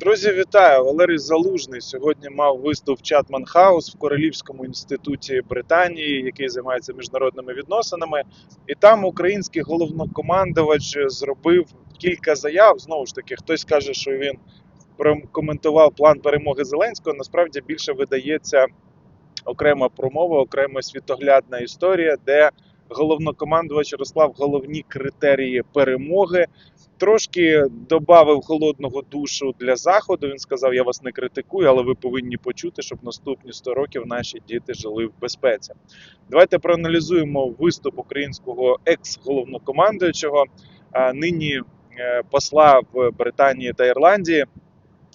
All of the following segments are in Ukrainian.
Друзі, вітаю! Валерій Залужний сьогодні мав виступ Чатман Хаус в Королівському інституті Британії, який займається міжнародними відносинами. І там український головнокомандувач зробив кілька заяв. Знову ж таки, хтось каже, що він прокоментував план перемоги Зеленського. Насправді більше видається окрема промова, окрема світоглядна історія, де головнокомандувач розклав головні критерії перемоги. Трошки додав холодного душу для заходу. Він сказав: Я вас не критикую, але ви повинні почути, щоб наступні 100 років наші діти жили в безпеці. Давайте проаналізуємо виступ українського екс-головнокомандуючого, нині е, посла в Британії та Ірландії.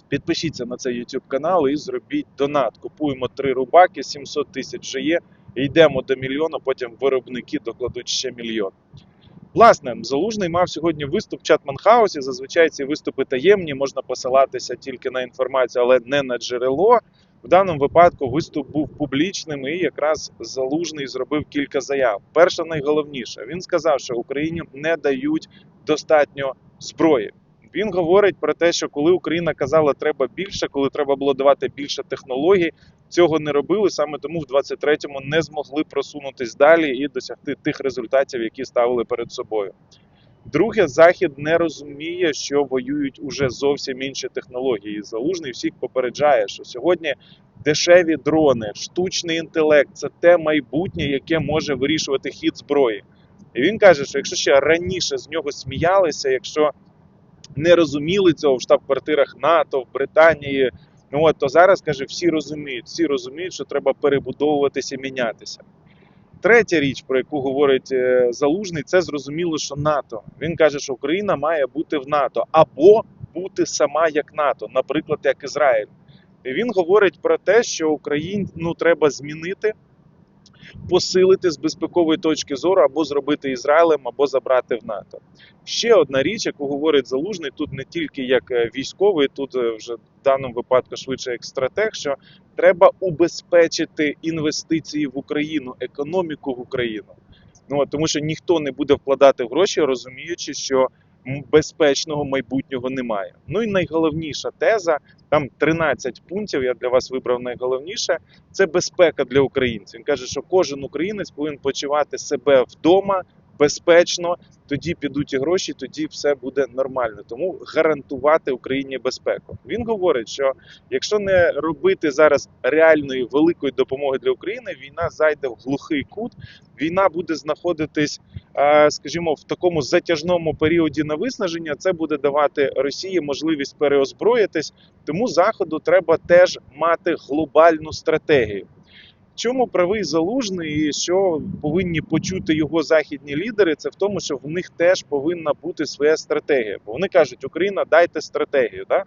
Підпишіться на цей YouTube канал і зробіть донат. Купуємо три рубаки, 700 тисяч вже є. Йдемо до мільйона, потім виробники докладуть ще мільйон. Власне, Залужний мав сьогодні виступ в Чатман Хаусі. Зазвичай ці виступи таємні, можна посилатися тільки на інформацію, але не на джерело. В даному випадку виступ був публічним і якраз Залужний зробив кілька заяв. Перша найголовніше, він сказав, що Україні не дають достатньо зброї. Він говорить про те, що коли Україна казала, треба більше, коли треба було давати більше технологій, цього не робили. Саме тому в 23-му не змогли просунутись далі і досягти тих результатів, які ставили перед собою. Друге, захід не розуміє, що воюють уже зовсім інші технології. Залужний всіх попереджає, що сьогодні дешеві дрони, штучний інтелект це те майбутнє, яке може вирішувати хід зброї. І він каже, що якщо ще раніше з нього сміялися, якщо не розуміли цього в штаб-квартирах НАТО, в Британії. Ну от то зараз каже, всі розуміють, всі розуміють, що треба перебудовуватися мінятися. Третя річ, про яку говорить е, Залужний, це зрозуміло, що НАТО. Він каже, що Україна має бути в НАТО або бути сама як НАТО, наприклад, як Ізраїль. І він говорить про те, що Україну треба змінити, посилити з безпекової точки зору або зробити Ізраїлем, або забрати в НАТО. Ще одна річ, яку говорить Залужний, тут не тільки як е, військовий, тут е, вже в даному випадку швидше як стратег, що треба убезпечити інвестиції в Україну, економіку в Україну. Ну тому що ніхто не буде вкладати гроші, розуміючи, що безпечного майбутнього немає. Ну і найголовніша теза, там 13 пунктів. Я для вас вибрав найголовніше. Це безпека для українців. Він каже, що кожен українець повинен почувати себе вдома безпечно. Тоді підуть і гроші, тоді все буде нормально. Тому гарантувати Україні безпеку. Він говорить, що якщо не робити зараз реальної великої допомоги для України, війна зайде в глухий кут. Війна буде знаходитись, скажімо, в такому затяжному періоді на виснаження. Це буде давати Росії можливість переозброїтись. Тому заходу треба теж мати глобальну стратегію. Чому правий залужний і що повинні почути його західні лідери? Це в тому, що в них теж повинна бути своя стратегія. Бо вони кажуть, Україна, дайте стратегію. Да?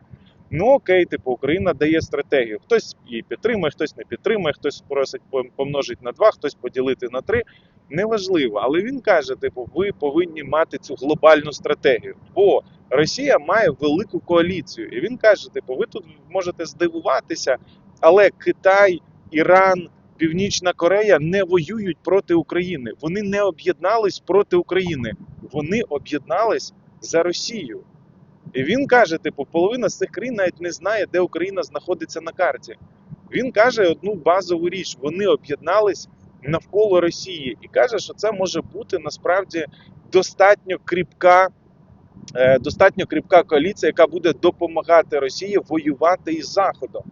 Ну окей, типу, Україна дає стратегію. Хтось її підтримує, хтось не підтримує, хтось просить помножити на два, хтось поділити на три. Неважливо, але він каже: типу, ви повинні мати цю глобальну стратегію. Бо Росія має велику коаліцію, і він каже: типу, ви тут можете здивуватися, але Китай, Іран. Північна Корея не воюють проти України. Вони не об'єднались проти України. Вони об'єднались за Росію. І він каже: типу, половина з цих країн навіть не знає, де Україна знаходиться на карті. Він каже одну базову річ: вони об'єднались навколо Росії, і каже, що це може бути насправді достатньо кріпка. е, Достатньо кріпка коаліція, яка буде допомагати Росії воювати із Заходом.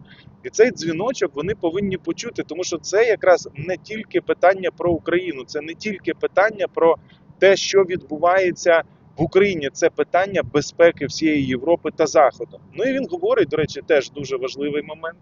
І цей дзвіночок вони повинні почути, тому що це якраз не тільки питання про Україну, це не тільки питання про те, що відбувається в Україні. Це питання безпеки всієї Європи та Заходу. Ну і він говорить, до речі, теж дуже важливий момент.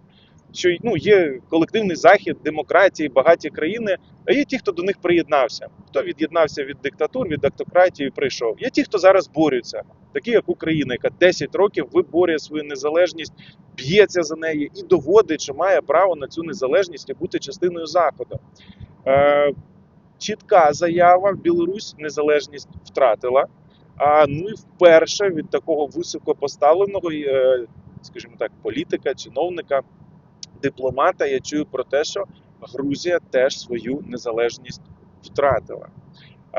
Що ну є колективний захід, демократії, багаті країни, а є ті, хто до них приєднався. Хто від'єднався від диктатур, від автократії, прийшов. Є ті, хто зараз борються, такі як Україна, яка 10 років виборює свою незалежність, б'ється за неї і доводить, що має право на цю незалежність і бути частиною Заходу. Е, чітка заява: Білорусь незалежність втратила. А ну і вперше від такого високопоставленого, е, скажімо так, політика, чиновника, дипломата, я чую про те, що Грузія теж свою незалежність втратила.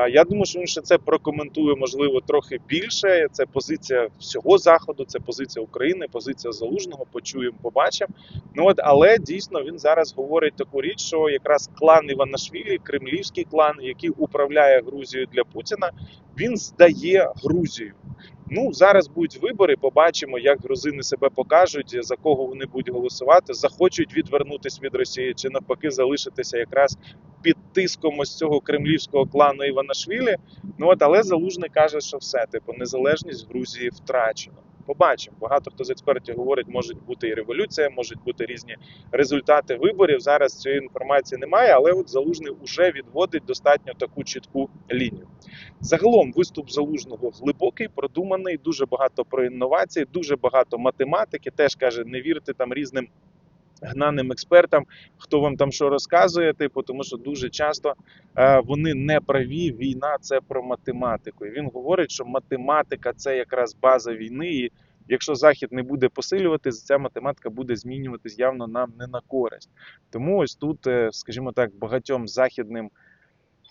Я думаю, що він ще це прокоментує, можливо, трохи більше. Це позиція всього заходу, це позиція України, позиція залужного. Почуємо, побачимо. Ну от, але дійсно він зараз говорить таку річ, що якраз клан Іванашвілі, кремлівський клан, який управляє Грузією для Путіна, він здає Грузію. Ну зараз будуть вибори. Побачимо, як грузини себе покажуть, за кого вони будуть голосувати, захочуть відвернутися від Росії чи навпаки залишитися якраз під тиском ось цього кремлівського клану Іванашвілі. Ну от але залужний каже, що все, типу, незалежність Грузії втрачено. Побачимо. Багато хто з експертів говорить, може бути і революція, можуть бути різні результати виборів. Зараз цієї інформації немає, але от залужний уже відводить достатньо таку чітку лінію. Загалом виступ залужного глибокий, продуманий, дуже багато про інновації, дуже багато математики. Теж каже, не вірте там різним гнаним експертам, хто вам там що розказує, типу, тому що дуже часто е, вони не праві. Війна це про математику. І він говорить, що математика це якраз база війни. І якщо Захід не буде посилюватись, ця математика буде змінюватись явно нам не на користь. Тому ось тут, е, скажімо так, багатьом західним.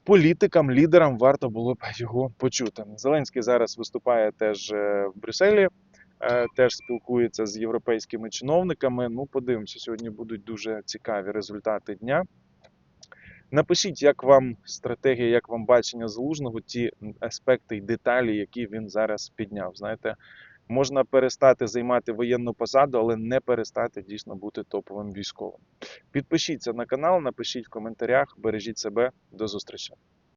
Політикам, лідерам варто було б його почути. Зеленський зараз виступає теж е, в Брюсселі, теж спілкується з європейськими чиновниками. Ну, подивимося, сьогодні будуть дуже цікаві результати дня. Напишіть, як вам стратегія, як вам бачення залужного, ті аспекти і деталі, які він зараз підняв. Знаєте, можна перестати займати воєнну посаду, але не перестати дійсно бути топовим військовим. Підпишіться на канал, напишіть в коментарях, бережіть себе, до зустрічі.